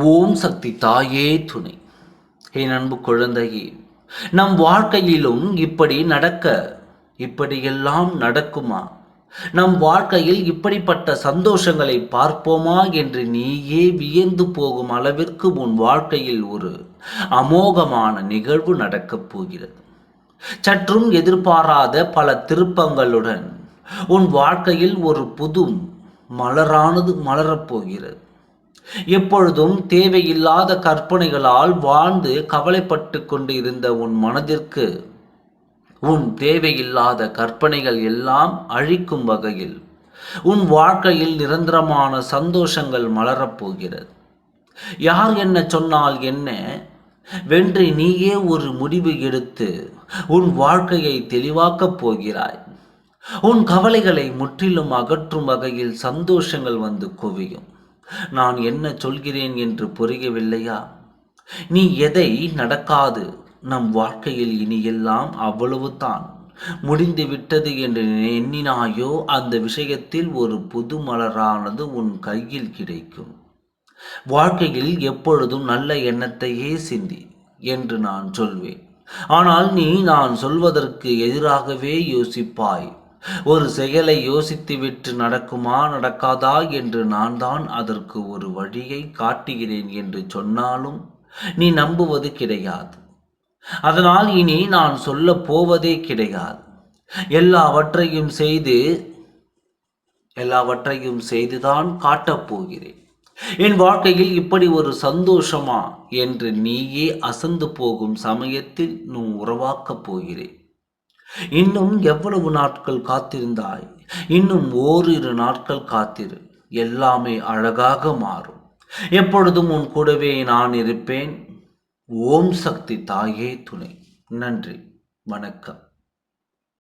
ஓம் சக்தி தாயே துணை. என் அன்பு குழந்தையே நம் வாழ்க்கையிலும் இப்படி நடக்க இப்படியெல்லாம் நடக்குமா? நம் வாழ்க்கையில் இப்படிப்பட்ட சந்தோஷங்களை பார்ப்போமா என்று நீயே வியந்து போகும் அளவிற்கு உன் வாழ்க்கையில் ஒரு அமோகமான நிகழ்வு நடக்கப் போகிறது. சற்றும் எதிர்பாராத பல திருப்பங்களுடன் உன் வாழ்க்கையில் ஒரு புது மலரானது மலரப்போகிறது எப்பொழுதும் தேவையில்லாத கற்பனைகளால் வாழ்ந்து கவலைப்பட்டு கொண்டு இருந்த உன் மனதிற்கு உன் தேவையில்லாத கற்பனைகள் எல்லாம் அழிக்கும் வகையில் உன் வாழ்க்கையில் நிரந்தரமான சந்தோஷங்கள் மலரப்போகிறது யார் என்ன சொன்னால் என்ன? வென்று நீயே ஒரு முடிவு எடுத்து உன் வாழ்க்கையை தெளிவாக்கப் போகிறாய். உன் கவலைகளை முற்றிலும் அகற்றும் வகையில் சந்தோஷங்கள் வந்து குவியும். நான் என்ன சொல்கிறேன் என்று புரியவில்லையா? நீ எதை நடக்காது நம் வாழ்க்கையில் இனி எல்லாம் அவ்வளவுதான். முடிந்து விட்டது என்று எண்ணினாயோ அந்த விஷயத்தில் ஒரு புது மலரானது உன் கையில் கிடைக்கும். வாழ்க்கையில் எப்பொழுதும் நல்ல எண்ணத்தையே சிந்தி என்று நான் சொல்வேன். ஆனால் நீ நான் சொல்வதற்கு எதிராகவே யோசிப்பாய். ஒரு செயலை யோசித்துவிட்டு நடக்குமா நடக்காதா என்று நான் தான் அதற்கு ஒரு வழியை காட்டுகிறேன் என்று சொன்னாலும் நீ நம்புவது கிடையாது. அதனால் இனி நான் சொல்ல போவதே கிடையாது. எல்லாவற்றையும் செய்து எல்லாவற்றையும் செய்துதான் காட்டப் போகிறேன். என் வாழ்க்கையில் இப்படி ஒரு சந்தோஷமா என்று நீயே அசந்து போகும் சமயத்தில் நீ உறவாக்கப் போகிறேன். இன்னும் எவ்வளவு நாட்கள் காத்திருந்தாய்? இன்னும் ஓரிரு நாட்கள் காத்திரு. எல்லாமே அழகாக மாறும். எப்பொழுதும் உன் கூடவே நான் இருப்பேன். ஓம் சக்தி தாயே துணை. நன்றி. வணக்கம்.